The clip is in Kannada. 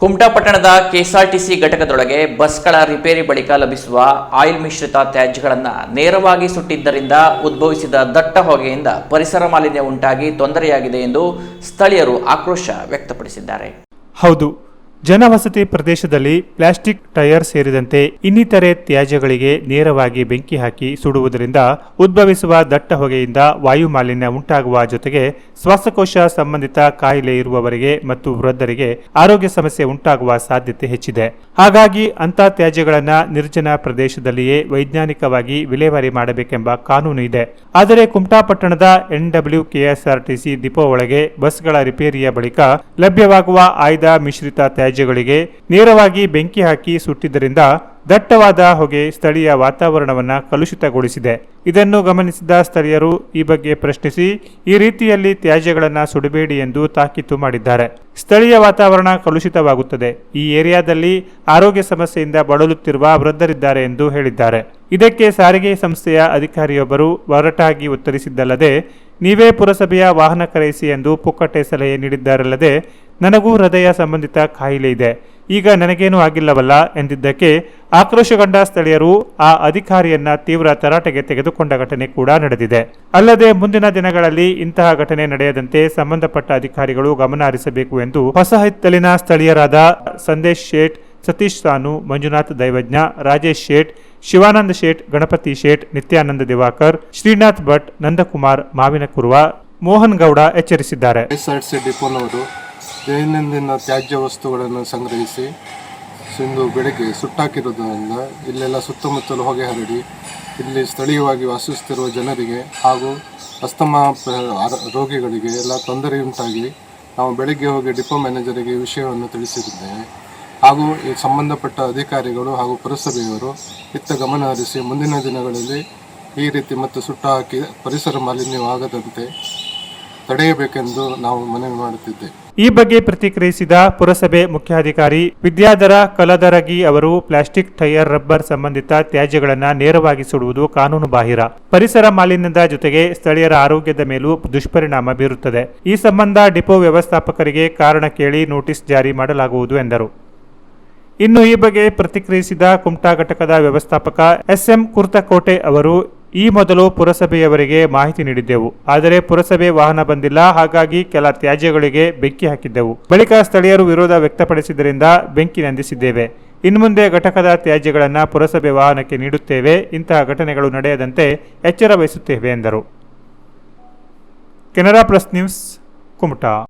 ಕುಮಟಾ ಪಟ್ಟಣದ ಕೆಎಸ್ಆರ್ಟಿಸಿ ಘಟಕದೊಳಗೆ ಬಸ್ಗಳ ರಿಪೇರಿ ಬಳಿಕ ಲಭಿಸುವ ಆಯಿಲ್ ಮಿಶ್ರಿತ ತ್ಯಾಜ್ಯಗಳನ್ನು ನೇರವಾಗಿ ಸುಟ್ಟಿದ್ದರಿಂದ ಉದ್ಭವಿಸಿದ ದಟ್ಟ ಹೊಗೆಯಿಂದ ಪರಿಸರ ಮಾಲಿನ್ಯ ಉಂಟಾಗಿ ತೊಂದರೆಯಾಗಿದೆ ಎಂದು ಸ್ಥಳೀಯರು ಆಕ್ರೋಶ ವ್ಯಕ್ತಪಡಿಸಿದ್ದಾರೆ. ಹೌದು. ಜನವಸತಿ ಪ್ರದೇಶದಲ್ಲಿ ಪ್ಲಾಸ್ಟಿಕ್ ಟೈರ್ ಸೇರಿದಂತೆ ಇನ್ನಿತರೆ ತ್ಯಾಜ್ಯಗಳಿಗೆ ನೇರವಾಗಿ ಬೆಂಕಿ ಹಾಕಿ ಸುಡುವುದರಿಂದ ಉದ್ಭವಿಸುವ ದಟ್ಟ ಹೊಗೆಯಿಂದ ವಾಯುಮಾಲಿನ್ಯ ಉಂಟಾಗುವ ಜೊತೆಗೆ ಶ್ವಾಸಕೋಶ ಸಂಬಂಧಿತ ಕಾಯಿಲೆ ಇರುವವರಿಗೆ ಮತ್ತು ವೃದ್ಧರಿಗೆ ಆರೋಗ್ಯ ಸಮಸ್ಯೆ ಉಂಟಾಗುವ ಸಾಧ್ಯತೆ ಹೆಚ್ಚಿದೆ. ಹಾಗಾಗಿ ಅಂಥ ತ್ಯಾಜ್ಯಗಳನ್ನು ನಿರ್ಜನ ಪ್ರದೇಶದಲ್ಲಿಯೇ ವೈಜ್ಞಾನಿಕವಾಗಿ ವಿಲೇವಾರಿ ಮಾಡಬೇಕೆಂಬ ಕಾನೂನು ಇದೆ. ಆದರೆ ಕುಮಟಾಪಟ್ಟಣದ ಎನ್ಡಬ್ಲ್ಯೂ ಕೆಎಸ್ಆರ್ಟಿಸಿ ಡಿಪೋ ಒಳಗೆ ಬಸ್ಗಳ ರಿಪೇರಿಯ ಬಳಿಕ ಲಭ್ಯವಾಗುವ ಆಯ್ದ ಮಿಶ್ರಿತ ತ್ಯಾಜ್ಯಗಳಿಗೆ ನೇರವಾಗಿ ಬೆಂಕಿ ಹಾಕಿ ಸುಟ್ಟಿದ್ದರಿಂದ ದಟ್ಟವಾದ ಹೊಗೆ ಸ್ಥಳೀಯ ವಾತಾವರಣವನ್ನು ಕಲುಷಿತಗೊಳಿಸಿದೆ. ಇದನ್ನು ಗಮನಿಸಿದ ಸ್ಥಳೀಯರು ಈ ಬಗ್ಗೆ ಪ್ರಶ್ನಿಸಿ, ಈ ರೀತಿಯಲ್ಲಿ ತ್ಯಾಜ್ಯಗಳನ್ನು ಸುಡಬೇಡಿ ಎಂದು ತಾಕೀತು ಮಾಡಿದ್ದಾರೆ. ಸ್ಥಳೀಯ ವಾತಾವರಣ ಕಲುಷಿತವಾಗುತ್ತದೆ. ಈ ಏರಿಯಾದಲ್ಲಿ ಆರೋಗ್ಯ ಸಮಸ್ಯೆಯಿಂದ ಬಳಲುತ್ತಿರುವ ವೃದ್ಧರಿದ್ದಾರೆ ಎಂದು ಹೇಳಿದ್ದಾರೆ. ಇದಕ್ಕೆ ಸಾರಿಗೆ ಸಂಸ್ಥೆಯ ಅಧಿಕಾರಿಯೊಬ್ಬರು ಒರಟಾಗಿ ಉತ್ತರಿಸಿದ್ದಲ್ಲದೆ, ನೀವೇ ಪುರಸಭೆಯ ವಾಹನ ಕರೆಯಿಸಿ ಎಂದು ಪುಕ್ಕಟ್ಟೆ ಸಲಹೆ ನೀಡಿದ್ದಾರಲ್ಲದೆ ನನಗೂ ಹೃದಯ ಸಂಬಂಧಿತ ಕಾಯಿಲೆ ಇದೆ. ಈಗ ನನಗೇನೂ ಆಗಿಲ್ಲವಲ್ಲ ಎಂದಿದ್ದಕ್ಕೆ ಆಕ್ರೋಶಗೊಂಡ ಸ್ಥಳೀಯರು ಆ ಅಧಿಕಾರಿಯನ್ನ ತೀವ್ರ ತರಾಟೆಗೆ ತೆಗೆದುಕೊಂಡ ಘಟನೆ ಕೂಡ ನಡೆದಿದೆ. ಅಲ್ಲದೆ ಮುಂದಿನ ದಿನಗಳಲ್ಲಿ ಇಂತಹ ಘಟನೆ ನಡೆಯದಂತೆ ಸಂಬಂಧಪಟ್ಟ ಅಧಿಕಾರಿಗಳು ಗಮನ ಹರಿಸಬೇಕು ಎಂದು ಹೊಸ ಹಿತ್ತಲಿನ ಸ್ಥಳೀಯರಾದ ಸಂದೇಶ್ ಶೇಟ್, ಸತೀಶ್ ಸಾನು, ಮಂಜುನಾಥ್ ದೈವಜ್ಞ, ರಾಜೇಶ್ ಶೇಟ್, ಶಿವಾನಂದ ಶೇಟ್, ಗಣಪತಿ ಶೇಟ್, ನಿತ್ಯಾನಂದ ದಿವಾಕರ್, ಶ್ರೀನಾಥ್ ಭಟ್, ನಂದಕುಮಾರ್ ಮಾವಿನ ಕುರುವ ಮೋಹನ್ ಗೌಡ ಎಚ್ಚರಿಸಿದ್ದಾರೆ. ದೈನಂದಿನ ತ್ಯಾಜ್ಯ ವಸ್ತುಗಳನ್ನು ಸಂಗ್ರಹಿಸಿ ಸಿಂಧು ಬೆಳಗ್ಗೆ ಸುಟ್ಟಾಕಿರುವುದರಿಂದ ಇಲ್ಲೆಲ್ಲ ಸುತ್ತಮುತ್ತಲು ಹೊಗೆ ಹರಡಿ ಇಲ್ಲಿ ಸ್ಥಳೀಯವಾಗಿ ವಾಸಿಸುತ್ತಿರುವ ಜನರಿಗೆ ಹಾಗೂ ಅಸ್ತಮಾ ರೋಗಿಗಳಿಗೆ ಎಲ್ಲ ತೊಂದರೆಯುಂಟಾಗಿ ನಾವು ಬೆಳಗ್ಗೆ ಹೋಗಿ ಡಿಪೋ ಮ್ಯಾನೇಜರಿಗೆ ವಿಷಯವನ್ನು ತಿಳಿಸಿದ್ದೇವೆ. ಹಾಗೂ ಈ ಸಂಬಂಧಪಟ್ಟ ಅಧಿಕಾರಿಗಳು ಹಾಗೂ ಪುರಸಭೆಯವರು ಇತ್ತ ಗಮನ ಹರಿಸಿ ಮುಂದಿನ ದಿನಗಳಲ್ಲಿ ಈ ರೀತಿ ಮತ್ತು ಸುಟ್ಟ ಹಾಕಿ ಪರಿಸರ ಮಾಲಿನ್ಯವಾಗದಂತೆ ತಡೆಯಬೇಕೆಂದು ನಾವು ಮನವಿ ಮಾಡುತ್ತಿದ್ದೇವೆ. ಈ ಬಗ್ಗೆ ಪ್ರತಿಕ್ರಿಯಿಸಿದ ಪುರಸಭೆ ಮುಖ್ಯಾಧಿಕಾರಿ, ವಿದ್ಯಾಧರ ಕಲದರಗಿ ಅವರು ಪ್ಲಾಸ್ಟಿಕ್ ಟೈರ್ ರಬ್ಬರ್ ಸಂಬಂಧಿತ ತ್ಯಾಜ್ಯಗಳನ್ನು ನೇರವಾಗಿ ಸುಡುವುದು ಕಾನೂನು ಬಾಹಿರ. ಪರಿಸರ ಮಾಲಿನ್ಯದ ಜೊತೆಗೆ ಸ್ಥಳೀಯರ ಆರೋಗ್ಯದ ಮೇಲೂ ದುಷ್ಪರಿಣಾಮ ಬೀರುತ್ತದೆ. ಈ ಸಂಬಂಧ ಡಿಪೋ ವ್ಯವಸ್ಥಾಪಕರಿಗೆ ಕಾರಣ ಕೇಳಿ ನೋಟಿಸ್ ಜಾರಿ ಮಾಡಲಾಗುವುದು ಎಂದರು. ಇನ್ನು ಈ ಬಗ್ಗೆ ಪ್ರತಿಕ್ರಿಯಿಸಿದ ಕುಮಟಾ ಘಟಕದ ವ್ಯವಸ್ಥಾಪಕ ಎಸ್ಎಂ ಕುರ್ತಕೋಟೆ ಅವರು ಈ ಮೊದಲು ಪುರಸಭೆಯವರಿಗೆ ಮಾಹಿತಿ ನೀಡಿದ್ದೆವು. ಆದರೆ ಪುರಸಭೆ ವಾಹನ ಬಂದಿಲ್ಲ. ಹಾಗಾಗಿ ಕೆಲ ತ್ಯಾಜ್ಯಗಳಿಗೆ ಬೆಂಕಿ ಹಾಕಿದ್ದೆವು. ಬಳಿಕ ಸ್ಥಳೀಯರು ವಿರೋಧ ವ್ಯಕ್ತಪಡಿಸಿದ್ದರಿಂದ ಬೆಂಕಿ ನಂದಿಸಿದ್ದೇವೆ. ಇನ್ನು ಮುಂದೆ ಘಟಕದ ತ್ಯಾಜ್ಯಗಳನ್ನು ಪುರಸಭೆ ವಾಹನಕ್ಕೆ ನೀಡುತ್ತೇವೆ. ಇಂತಹ ಘಟನೆಗಳು ನಡೆಯದಂತೆ ಎಚ್ಚರ ವಹಿಸುತ್ತೇವೆ ಎಂದರು. Canara plus news, Kumta.